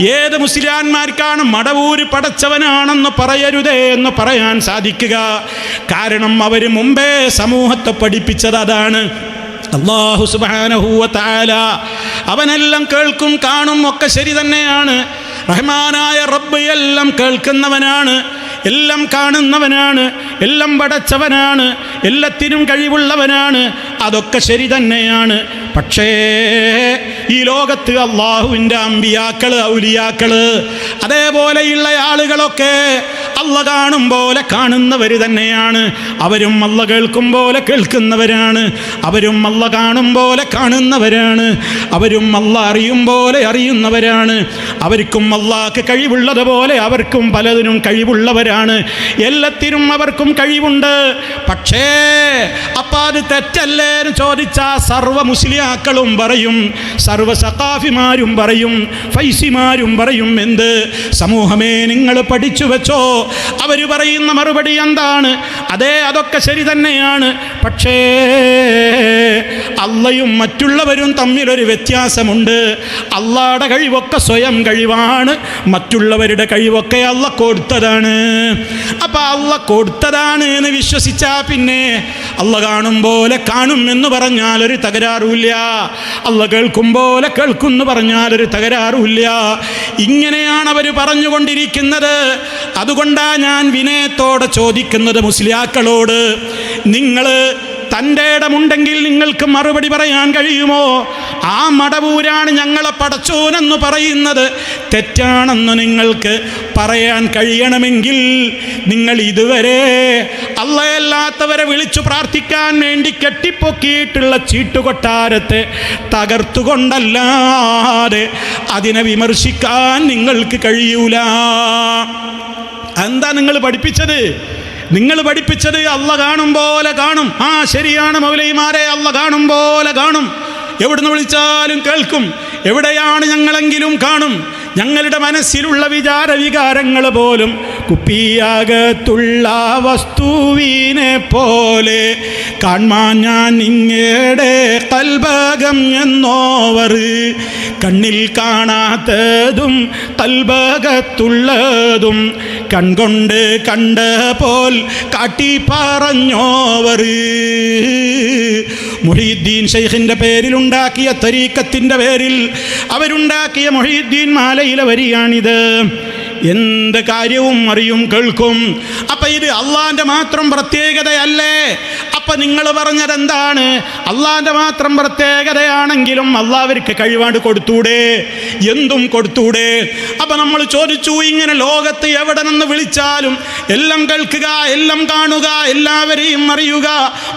ഏത് മുസ്ലിയാന്മാർക്കാണ് മടവൂര് പടച്ചവനാണെന്ന് പറയരുതേ എന്ന് പറയാൻ സാധിക്കുക. കാരണം അവർ മുമ്പേ സമൂഹത്തെ പഠിപ്പിച്ചത് അതാണ്. അള്ളാഹു സുബാനഹൂവ താല അവനെല്ലാം കേൾക്കും കാണും ഒക്കെ ശരി തന്നെയാണ്. റഹ്മാനായ റബ്ബ് എല്ലാം കേൾക്കുന്നവനാണ് എല്ലാം കാണുന്നവനാണ് എല്ലാം പടച്ചവനാണ് എല്ലാത്തിനും കഴിവുള്ളവനാണ്. അതൊക്കെ ശരി തന്നെയാണ്. പക്ഷേ ഈ ലോകത്ത് അള്ളാഹുവിന്റെ അമ്പിയാക്കൾ ഔലിയാക്കൾ അതേപോലെയുള്ള ആളുകളൊക്കെ അല്ല കാണും പോലെ കാണുന്നവർ തന്നെയാണ്. അവരും അല്ല കേൾക്കും പോലെ കേൾക്കുന്നവരാണ്. അവരും അല്ല കാണും പോലെ കാണുന്നവരാണ്. അവരും അല്ല അറിയും പോലെ അറിയുന്നവരാണ്. അവർക്കും അള്ളാഹ്ക്ക് കഴിവുള്ളതുപോലെ അവർക്കും പലതിനും കഴിവുള്ളവരാണ്. എല്ലാത്തിനും അവർക്കും കഴിവുണ്ട്. പക്ഷേ അപ്പം അത് തെറ്റല്ലേ എന്ന് ചോദിച്ചാൽ സർവ മുസ്ലിയാക്കളും പറയും സർവ സഖാഫിമാരും പറയും ഫൈസിമാരും പറയും എന്ത്? സമൂഹമേ നിങ്ങൾ പഠിച്ചു വെച്ചോ. അവർ പറയുന്ന മറുപടി എന്താണ്? അതെ അതൊക്കെ ശരി തന്നെയാണ്. പക്ഷേ അള്ളയും മറ്റുള്ളവരും തമ്മിലൊരു വ്യത്യാസമുണ്ട്. അള്ളാടെ കഴിവൊക്കെ സ്വയം കഴിവാണ് മറ്റുള്ളവരുടെ കഴിവൊക്കെ അള്ള കൊടുത്തതാണ്. അപ്പം അള്ള കൊടുത്തതാണ് എന്ന് വിശ്വസിച്ചാൽ പിന്നെ അള്ള കാണും പോലെ കാണും എന്ന് പറഞ്ഞാൽ ഒരു തകരാറുമില്ല. അള്ള കേൾക്കും പോലെ കേൾക്കും എന്ന് പറഞ്ഞാൽ ഒരു തകരാറുമില്ല. ഇങ്ങനെയാണ് അവർ പറഞ്ഞുകൊണ്ടിരിക്കുന്നത്. അതുകൊണ്ടാണ് ഞാൻ വിനയത്തോടെ ചോദിക്കുന്നത് മുസ്ലിയാക്കളോട്. നിങ്ങൾ തന്റെ ഇടമുണ്ടെങ്കിൽ നിങ്ങൾക്ക് മറുപടി പറയാൻ കഴിയുമോ? ആ മടവൂരാണ് ഞങ്ങളെ പടച്ചോനെന്ന് പറയുന്നത്. തെറ്റാണെന്ന് നിങ്ങൾക്ക് പറയാൻ കഴിയണമെങ്കിൽ നിങ്ങൾ ഇതുവരെ അള്ളയല്ലാത്തവരെ വിളിച്ചു പ്രാർത്ഥിക്കാൻ വേണ്ടി കെട്ടിപ്പൊക്കിയിട്ടുള്ള ചീട്ടുകൊട്ടാരത്തെ തകർത്തുകൊണ്ടല്ലാതെ അതിനെ വിമർശിക്കാൻ നിങ്ങൾക്ക് കഴിയൂല. എന്താ നിങ്ങൾ പഠിപ്പിച്ചത്? നിങ്ങൾ പഠിപ്പിച്ചത് അള്ള കാണും പോലെ കാണും. ആ ശരിയാണ് മൗലൈമാരെ അള്ള കാണും പോലെ കാണും. എവിടുന്ന് വിളിച്ചാലും കേൾക്കും. എവിടെയാണ് ഞങ്ങളെങ്കിലും കാണും. ഞങ്ങളുടെ മനസ്സിലുള്ള വിചാര വികാരങ്ങൾ പോലും കുപ്പിയാകത്തുള്ള വസ്തുവിനെ പോലെ കാൺമാൻ ഞാൻ ഇങ്ങയുടെ കൽഭകം എന്നോവർ. കണ്ണിൽ കാണാത്തതും കൽഭകത്തുള്ളതും കൺകൊണ്ട് കണ്ട പോൽ കാട്ടി പറഞ്ഞോവർ. മൊഹീദ്ദീൻ ഷെയ്ഖിന്റെ പേരിലുണ്ടാക്കിയ തരീക്കത്തിന്റെ പേരിൽ അവരുണ്ടാക്കിയ മൊഹീദ്ദീൻ മാലയിലെ വരിയാണിത്. എന്ത് കാര്യവും അറിയും കേൾക്കും. അപ്പം ഇത് അള്ളാന്റെ മാത്രം പ്രത്യേകതയല്ലേ? അപ്പം നിങ്ങൾ പറഞ്ഞത് അള്ളാന്റെ മാത്രം പ്രത്യേകതയാണെങ്കിലും അള്ളാവർക്ക് കഴിവാണ്ട് കൊടുത്തൂടെ? എന്തും കൊടുത്തൂടെ? അപ്പൊ നമ്മൾ ചോദിച്ചു ഇങ്ങനെ ലോകത്ത് എവിടെ നിന്ന് വിളിച്ചാലും എല്ലാം കേൾക്കുക എല്ലാം കാണുക എല്ലാവരെയും അറിയുക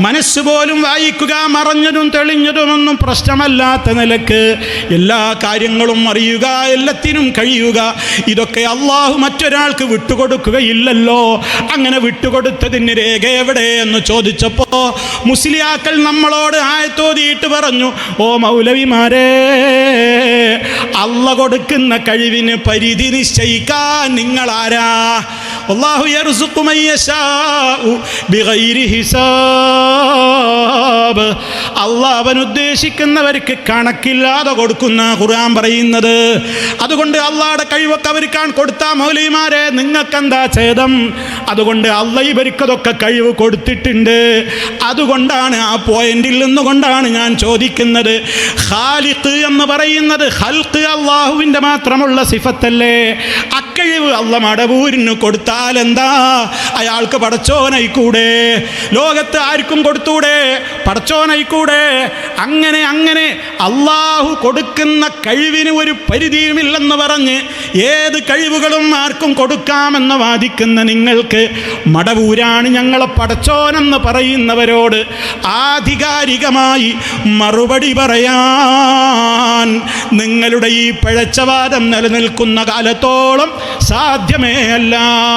മനസ്സ് പോലും വായിക്കുക മറഞ്ഞതും തെളിഞ്ഞതുമൊന്നും പ്രശ്നമല്ലാത്ത നിലയ്ക്ക് എല്ലാ കാര്യങ്ങളും അറിയുക എല്ലാത്തിനും കഴിയുക. ഇതൊക്കെ അള്ളാഹു മറ്റൊരാൾക്ക് വിട്ടുകൊടുക്കുകയില്ലല്ലോ. അങ്ങനെ വിട്ടുകൊടുത്തതിന് രേഖ എവിടെ എന്ന് ചോദിച്ചപ്പോൾ മുസ്ലിയാക്കൾ നമ്മളോട് ആയത്തോതിയിട്ട് പറഞ്ഞു ഓ മൗലവിമാരെ അള്ള കൊടുക്കുന്ന കഴിവിന് പരിധി നിശ്ചയിക്കാൻ നിങ്ങളാരാ? അള്ളാഹു അള്ളാഹ് അവൻ ഉദ്ദേശിക്കുന്നവർക്ക് കണക്കില്ലാതെ കൊടുക്കുന്ന ഖുർആൻ പറയുന്നത്. അതുകൊണ്ട് അള്ളാഹുടെ കഴിവൊക്കെ അവർക്കാണ് കൊടുത്ത മൗലിമാരെ നിങ്ങൾക്കെന്താ ഛേദം? അതുകൊണ്ട് അള്ള ഇവർക്കതൊക്കെ കഴിവ് കൊടുത്തിട്ടുണ്ട്. അതുകൊണ്ടാണ് ആ പോയിന്റിൽ നിന്നുകൊണ്ടാണ് ഞാൻ ചോദിക്കുന്നത്. ഖാലിഖ് എന്ന് പറയുന്നത് ഹൽക്ക് അള്ളാഹുവിന്റെ മാത്രമുള്ള സിഫത്തല്ലേ? അക്കഴിവ് അള്ള മടവൂരിന് കൊടുത്താൽ എന്താ അയാൾക്ക് പടച്ചോനായിക്കൂടെ? ലോകത്ത് ആർക്കും കൊടുത്തൂടെ? പടച്ചോനായിക്കൂടെ? അങ്ങനെ അങ്ങനെ. അള്ളാഹു കൊടുക്കുന്ന കഴിവിന് ഒരു പരിധിയുമില്ലെന്ന് പറഞ്ഞ് ഏത് കഴിവുകളും ആർക്കും കൊടുക്കാമെന്ന് വാദിക്കുന്ന നിങ്ങൾക്ക് മടവൂരാണ് ഞങ്ങളെ പടച്ചോനെന്ന് പറയുന്നവരോട് ആധികാരികമായി മറുപടി പറയാൻ നിങ്ങളുടെ ഈ പിഴച്ചവാദം നിലനിൽക്കുന്ന കാലത്തോളം സാധ്യമേ അല്ല.